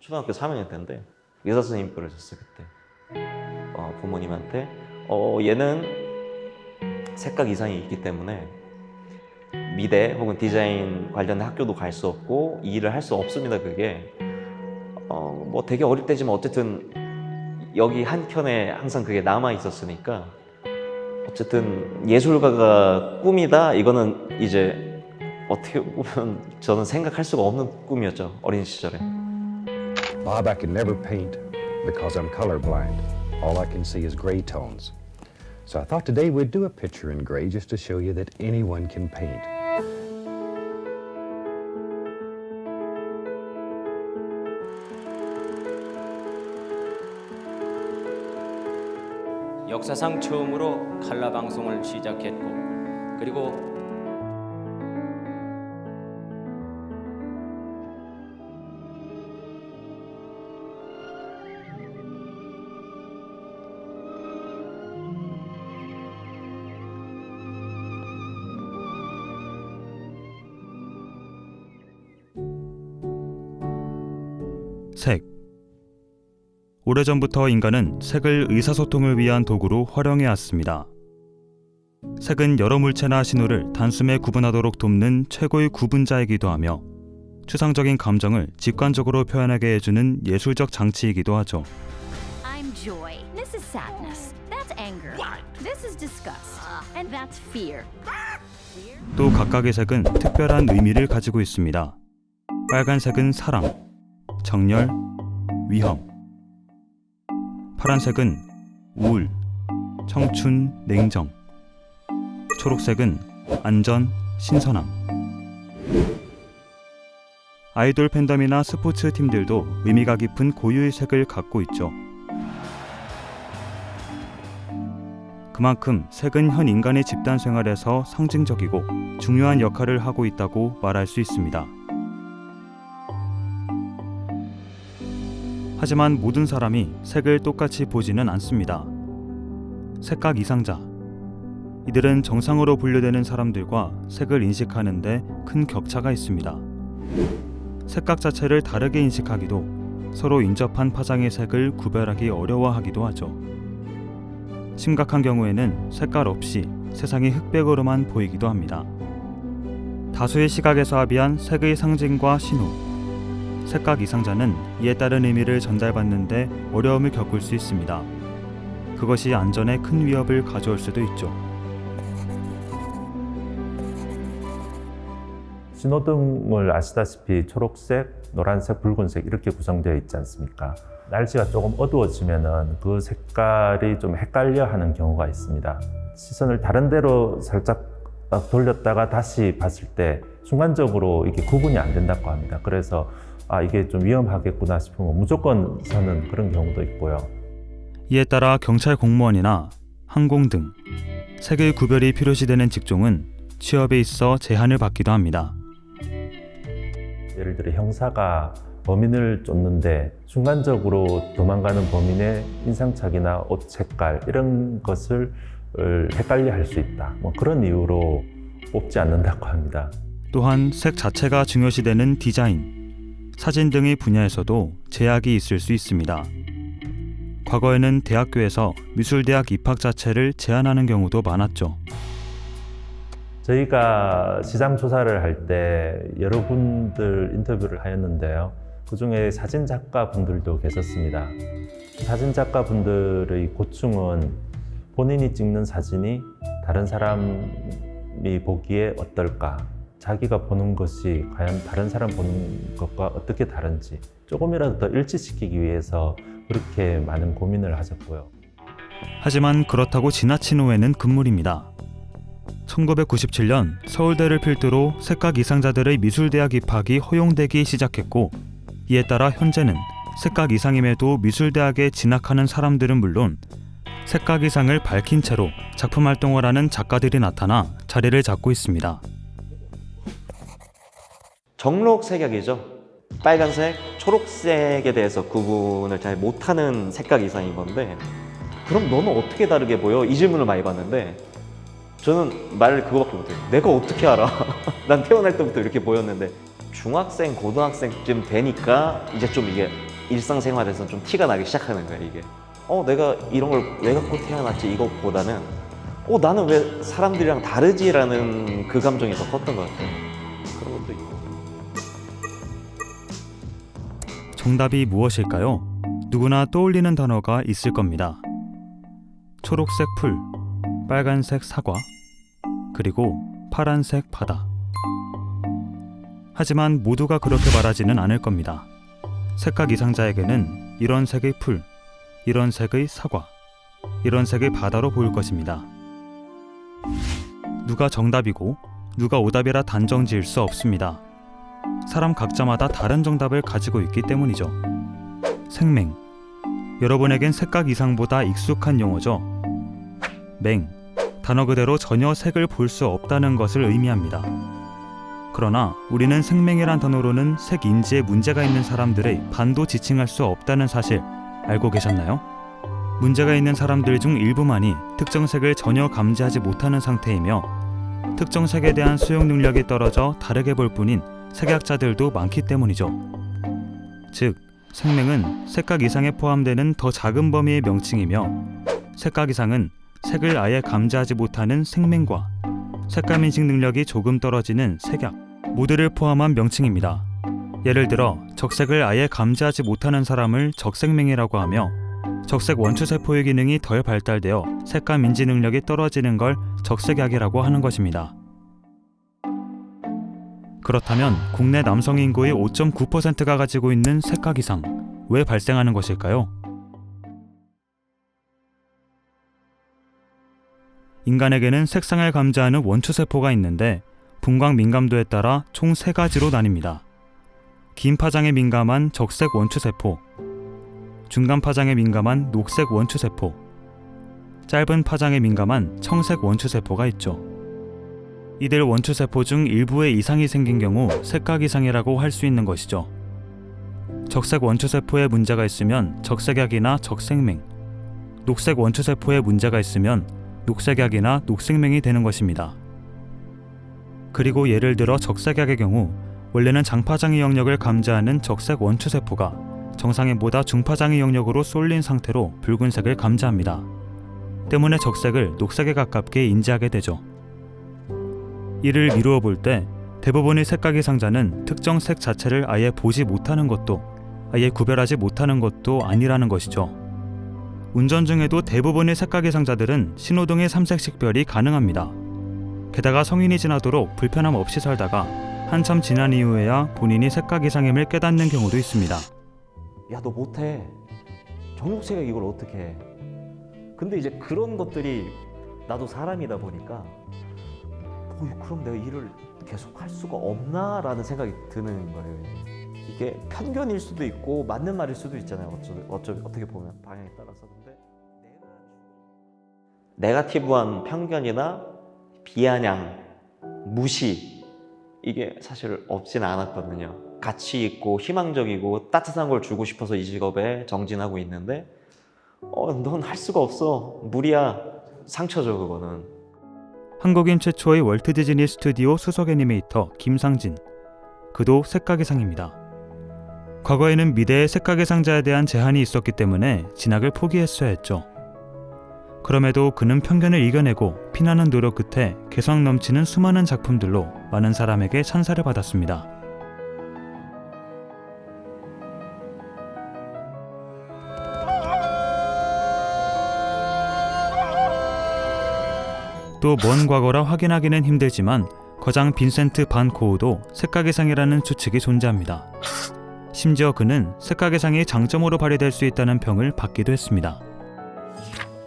초등학교 3학년 때인데 의사 선생님 그러셨어요 그때. 어, 부모님한테. 어, 얘는 색각 이상이 있기 때문에 미대 혹은 디자인 관련 학교도 갈 수 없고 이 일을 할 수 없습니다 그게. 어, 뭐 되게 어릴 때지만 어쨌든 여기 한 켠에 항상 그게 남아 있었으니까 어쨌든 예술가가 꿈이다? 이거는 이제 어떻게 보면 저는 생각할 수가 없는 꿈이었죠 어린 시절에 Bob, I can never paint because I'm colorblind. All I can see is gray tones. So I thought today we'd do a picture in gray just to show you that anyone can paint. 역사상 처음으로 칼라 방송을 시작했고 그리고 색 오래전부터 인간은 색을 의사소통을 위한 도구로 활용해 왔습니다. 색은 여러 물체나 신호를 단숨에 구분하도록 돕는 최고의 구분자이기도 하며 추상적인 감정을 직관적으로 표현하게 해주는 예술적 장치이기도 하죠. I'm joy. This is sadness. That's anger. This is disgust. And that's fear. 또 각각의 색은 특별한 의미를 가지고 있습니다. 빨간색은 사랑, 정열, 위험. 파란색은 우울, 청춘, 냉정. 초록색은 안전, 신선함. 아이돌 팬덤이나 스포츠 팀들도 의미가 깊은 고유의 색을 갖고 있죠. 그만큼 색은 현 인간의 집단 생활에서 상징적이고 중요한 역할을 하고 있다고 말할 수 있습니다. 하지만 모든 사람이 색을 똑같이 보지는 않습니다. 색각 이상자. 이들은 정상으로 분류되는 사람들과 색을 인식하는데 큰 격차가 있습니다. 색각 자체를 다르게 인식하기도 서로 인접한 파장의 색을 구별하기 어려워하기도 하죠. 심각한 경우에는 색깔 없이 세상이 흑백으로만 보이기도 합니다. 다수의 시각에서 합의한 색의 상징과 신호. 색각 이상자는 이에 따른 의미를 전달받는데 어려움을 겪을 수 있습니다. 그것이 안전에 큰 위협을 가져올 수도 있죠. 신호등을 아시다시피 초록색, 노란색, 붉은색 이렇게 구성되어 있지 않습니까? 날씨가 조금 어두워지면은 그 색깔이 좀 헷갈려 하는 경우가 있습니다. 시선을 다른 데로 살짝 돌렸다가 다시 봤을 때 순간적으로 이게 구분이 안 된다고 합니다. 그래서 아, 이게 좀 위험하겠구나 싶으면 무조건 서는 그런 경우도 있고요. 이에 따라 경찰 공무원이나 항공 등 색의 구별이 필요시되는 직종은 취업에 있어 제한을 받기도 합니다. 예를 들어 형사가 범인을 쫓는데 순간적으로 도망가는 범인의 인상착이나 옷 색깔 이런 것을 헷갈려 할 수 있다. 뭐 그런 이유로 뽑지 않는다고 합니다. 또한 색 자체가 중요시되는 디자인, 사진 등의 분야에서도 제약이 있을 수 있습니다. 과거에는 대학교에서 미술대학 입학 자체를 제한하는 경우도 많았죠. 저희가 시장 조사를 할 때 여러 분들 인터뷰를 하였는데요. 그 중에 사진 작가 분들도 계셨습니다. 사진 작가 분들의 고충은 본인이 찍는 사진이 다른 사람이 보기에 어떨까? 자기가 보는 것이 과연 다른 사람 보는 것과 어떻게 다른지 조금이라도 더 일치시키기 위해서 그렇게 많은 고민을 하셨고요. 하지만 그렇다고 지나친 후에는 금물입니다. 1997년 서울대를 필두로 색각 이상자들의 미술대학 입학이 허용되기 시작했고 이에 따라 현재는 색각 이상임에도 미술대학에 진학하는 사람들은 물론 색각 이상을 밝힌 채로 작품 활동을 하는 작가들이 나타나 자리를 잡고 있습니다. 정록 색약이죠. 빨간색, 초록색에 대해서 구분을 잘 못하는 색각 이상인 건데 그럼 너는 어떻게 다르게 보여? 이 질문을 많이 받는데 저는 말을 그거밖에 못해요. 내가 어떻게 알아? 난 태어날 때부터 이렇게 보였는데 중학생, 고등학생쯤 되니까 이제 좀 이게 일상생활에서 좀 티가 나기 시작하는 거야 이게. 어 내가 이런 걸 왜 갖고 태어났지 이것보다는 어 나는 왜 사람들이랑 다르지라는 그 감정이 더 컸던 것 같아요. 정답이 무엇일까요? 누구나 떠올리는 단어가 있을 겁니다. 초록색 풀, 빨간색 사과, 그리고 파란색 바다. 하지만 모두가 그렇게 말하지는 않을 겁니다. 색각 이상자에게는 이런 색의 풀, 이런 색의 사과, 이런 색의 바다로 보일 것입니다. 누가 정답이고 누가 오답이라 단정 지을 수 없습니다. 사람 각자마다 다른 정답을 가지고 있기 때문이죠. 생맹. 여러분에겐 색각 이상보다 익숙한 용어죠. 맹. 단어 그대로 전혀 색을 볼 수 없다는 것을 의미합니다. 그러나 우리는 생맹이란 단어로는 색 인지에 문제가 있는 사람들의 반도 지칭할 수 없다는 사실 알고 계셨나요? 문제가 있는 사람들 중 일부만이 특정 색을 전혀 감지하지 못하는 상태이며 특정 색에 대한 수용 능력이 떨어져 다르게 볼 뿐인 색약자들도 많기 때문이죠. 즉, 생맹은 색각 이상에 포함되는 더 작은 범위의 명칭이며 색각 이상은 색을 아예 감지하지 못하는 생맹과 색감 인식 능력이 조금 떨어지는 색약 모두를 포함한 명칭입니다. 예를 들어 적색을 아예 감지하지 못하는 사람을 적색맹이라고 하며 적색 원추 세포의 기능이 덜 발달되어 색감 인지 능력이 떨어지는 걸 적색약이라고 하는 것입니다. 그렇다면 국내 남성 인구의 5.9%가 가지고 있는 색각 이상 왜 발생하는 것일까요? 인간에게는 색상을 감지하는 원추 세포가 있는데 분광 민감도에 따라 총 세 가지로 나뉩니다. 긴 파장에 민감한 적색 원추 세포, 중간 파장에 민감한 녹색 원추 세포, 짧은 파장에 민감한 청색 원추 세포가 있죠. 이들 원추 세포 중 일부에 이상이 생긴 경우 색각 이상이라고 할 수 있는 것이죠. 적색 원추 세포에 문제가 있으면 적색약이나 적생맹, 녹색 원추 세포에 문제가 있으면 녹색약이나 녹색맹이 되는 것입니다. 그리고 예를 들어 적색약의 경우 원래는 장파장의 영역을 감지하는 적색 원추 세포가 정상인보다 중파장의 영역으로 쏠린 상태로 붉은색을 감지합니다. 때문에 적색을 녹색에 가깝게 인지하게 되죠. 이를 미루어 볼 때 대부분의 색각의 상자는 특정 색 자체를 아예 보지 못하는 것도 아예 구별하지 못하는 것도 아니라는 것이죠. 운전 중에도 대부분의 색각의 상자들은 신호등의 삼색 식별이 가능합니다. 게다가 성인이 지나도록 불편함 없이 살다가 한참 지난 이후에야 본인이 색각 이상임을 깨닫는 경우도 있습니다. 야 너 못해 정육색이 이걸 어떻게 해 근데 이제 그런 것들이 나도 사람이다 보니까 어, 그럼 내가 일을 계속 할 수가 없나라는 생각이 드는 거예요 이게 편견일 수도 있고 맞는 말일 수도 있잖아요 어쩌, 어쩌, 어떻게 보면 방향에 따라서 근데 네가티브한 편견이나 비아냥 무시 이게 사실 없지는 않았거든요 가치 있고 희망적이고 따뜻한 걸 주고 싶어서 이 직업에 정진하고 있는데 어, 넌 할 수가 없어. 무리야. 상처죠, 그거는. 한국인 최초의 월트 디즈니 스튜디오 수석 애니메이터 김상진. 그도 색각의 상입니다. 과거에는 미대의 색각의 상자에 대한 제한이 있었기 때문에 진학을 포기했어야 했죠. 그럼에도 그는 편견을 이겨내고 피나는 노력 끝에 개성 넘치는 수많은 작품들로 많은 사람에게 찬사를 받았습니다. 또 먼 과거라 확인하기는 힘들지만 거장 빈센트 반 고우도 색각의 상이라는 추측이 존재합니다. 심지어 그는 색각의 상이 장점으로 발휘될 수 있다는 평을 받기도 했습니다.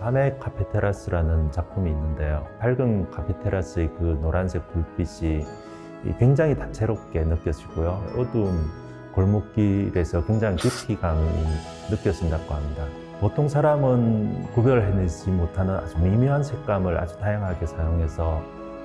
밤의 카페테라스라는 작품이 있는데요. 밝은 카페테라스의 그 노란색 불빛이 굉장히 다채롭게 느껴지고요. 어두운 골목길에서 굉장히 깊이감이 느껴진다고 합니다. 보통 사람은 구별해내지 못하는 아주 미묘한 색감을 아주 다양하게 사용해서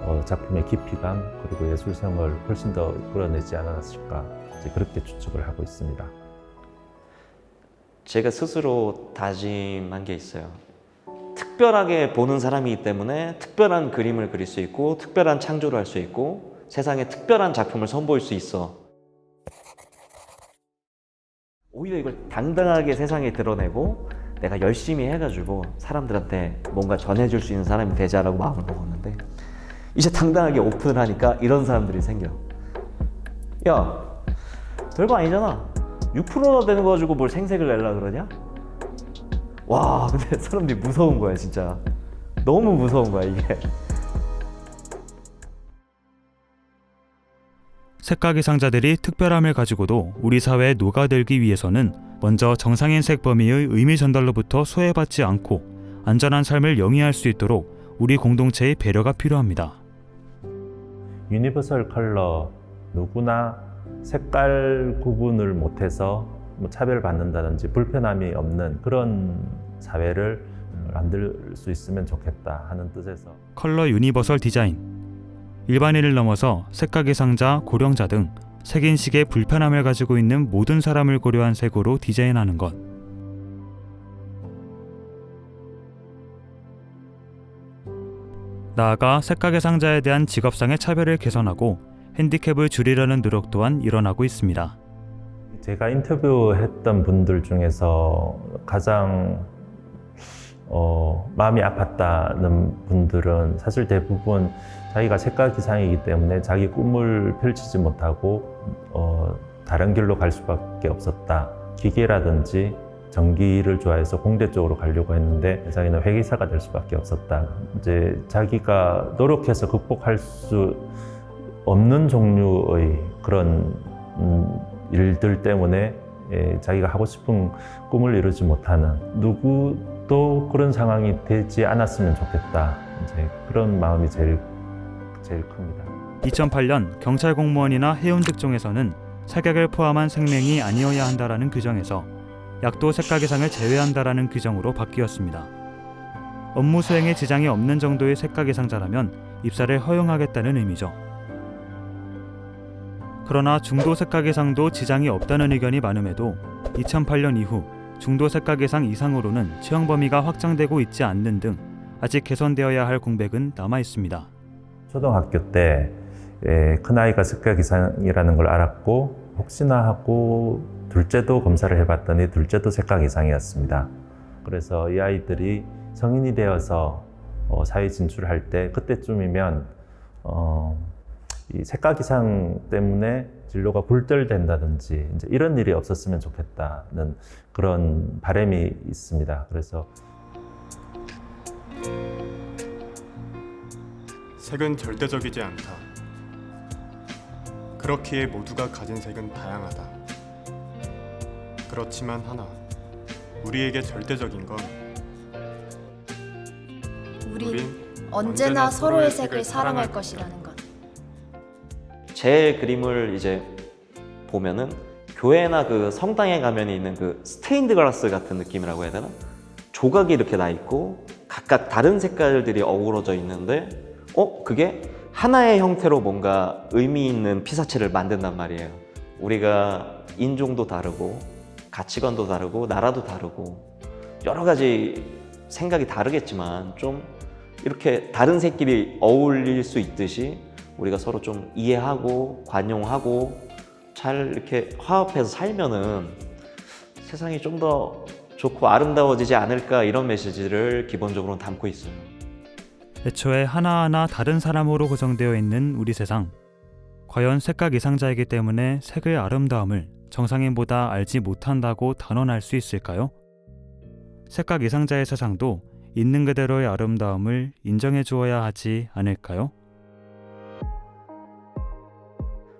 어, 작품의 깊이감 그리고 예술성을 훨씬 더 끌어내지 않았을까 그렇게 추측을 하고 있습니다. 제가 스스로 다짐한 게 있어요. 특별하게 보는 사람이기 때문에 특별한 그림을 그릴 수 있고 특별한 창조를 할 수 있고 세상에 특별한 작품을 선보일 수 있어. 오히려 이걸 당당하게 세상에 드러내고 내가 열심히 해가지고 사람들한테 뭔가 전해줄 수 있는 사람이 되자라고 마음을 먹었는데 이제 당당하게 오픈을 하니까 이런 사람들이 생겨. 야, 별거 아니잖아. 6%나 되는 거 가지고 뭘 생색을 내려 그러냐? 와, 근데 사람들이 무서운 거야, 진짜. 너무 무서운 거야, 이게. 색각이상자들이 특별함을 가지고도 우리 사회에 녹아들기 위해서는 먼저 정상인색 범위의 의미 전달로부터 소외받지 않고 안전한 삶을 영위할 수 있도록 우리 공동체의 배려가 필요합니다. 유니버설 컬러 누구나 색깔 구분을 못해서 뭐 차별받는다든지 불편함이 없는 그런 사회를 만들 수 있으면 좋겠다 하는 뜻에서 컬러 유니버설 디자인 일반인을 넘어서 색각의 상자, 고령자 등 색인식의 불편함을 가지고 있는 모든 사람을 고려한 색으로 디자인하는 것 나아가 색각의 상자에 대한 직업상의 차별을 개선하고 핸디캡을 줄이려는 노력 또한 일어나고 있습니다. 제가 인터뷰했던 분들 중에서 가장 어, 마음이 아팠다는 분들은 사실 대부분 자기가 색깔 기상이기 때문에 자기 꿈을 펼치지 못하고 어, 다른 길로 갈 수밖에 없었다. 기계라든지 전기를 좋아해서 공대 쪽으로 가려고 했는데 자기는 회계사가 될 수밖에 없었다. 이제 자기가 노력해서 극복할 수 없는 종류의 그런 음, 일들 때문에 예, 자기가 하고 싶은 꿈을 이루지 못하는 누구도 그런 상황이 되지 않았으면 좋겠다. 이제 그런 마음이 제일 제일 큽니다. 2008년 경찰 공무원이나 해운 직종에서는 색약을 포함한 생명이 아니어야 한다라는 규정에서 약도 색각이상을 제외한다라는 규정으로 바뀌었습니다. 업무 수행에 지장이 없는 정도의 색각이상자라면 입사를 허용하겠다는 의미죠. 그러나 중도 색각이상도 지장이 없다는 의견이 많음에도 2008년 이후 중도 색각이상 이상으로는 채용 범위가 확장되고 있지 않는 등 아직 개선되어야 할 공백은 남아 있습니다. 초등학교 때 예, 큰아이가 습격 이상이라는 걸 알았고 혹시나 하고 둘째도 검사를 해봤더니 둘째도 색각 이상이었습니다. 그래서 이 아이들이 성인이 되어서 어, 사회 진출할 때 그때쯤이면 어, 이 색각 이상 때문에 진로가 굴절된다든지 이런 일이 없었으면 좋겠다는 그런 바람이 있습니다. 그래서 색은 절대적이지 않다. 그렇기에 모두가 가진 색은 다양하다. 그렇지만 하나, 우리에게 절대적인 건 우린 언제나 서로의 색을 사랑할 것이라는 것. 제 그림을 이제 보면은 교회나 그 성당에 가면 있는 그 스테인드 글라스 같은 느낌이라고 해야 되나? 조각이 이렇게 나 있고 각각 다른 색깔들이 어우러져 있는데 어 그게 하나의 형태로 뭔가 의미 있는 피사체를 만든단 말이에요. 우리가 인종도 다르고 가치관도 다르고 나라도 다르고 여러 가지 생각이 다르겠지만 좀 이렇게 다른 색끼리 어울릴 수 있듯이 우리가 서로 좀 이해하고 관용하고 잘 이렇게 화합해서 살면은 세상이 좀 더 좋고 아름다워지지 않을까 이런 메시지를 기본적으로 담고 있어요. 애초에 하나하나 다른 사람으로 구성되어 있는 우리 세상. 과연 색각 이상자이기 때문에 색의 아름다움을 정상인보다 알지 못한다고 단언할 수 있을까요? 색각 이상자의 세상도 있는 그대로의 아름다움을 인정해 주어야 하지 않을까요?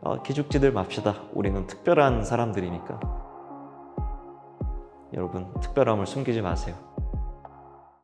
어, 기죽지들 맙시다. 우리는 특별한 사람들이니까. 여러분, 특별함을 숨기지 마세요.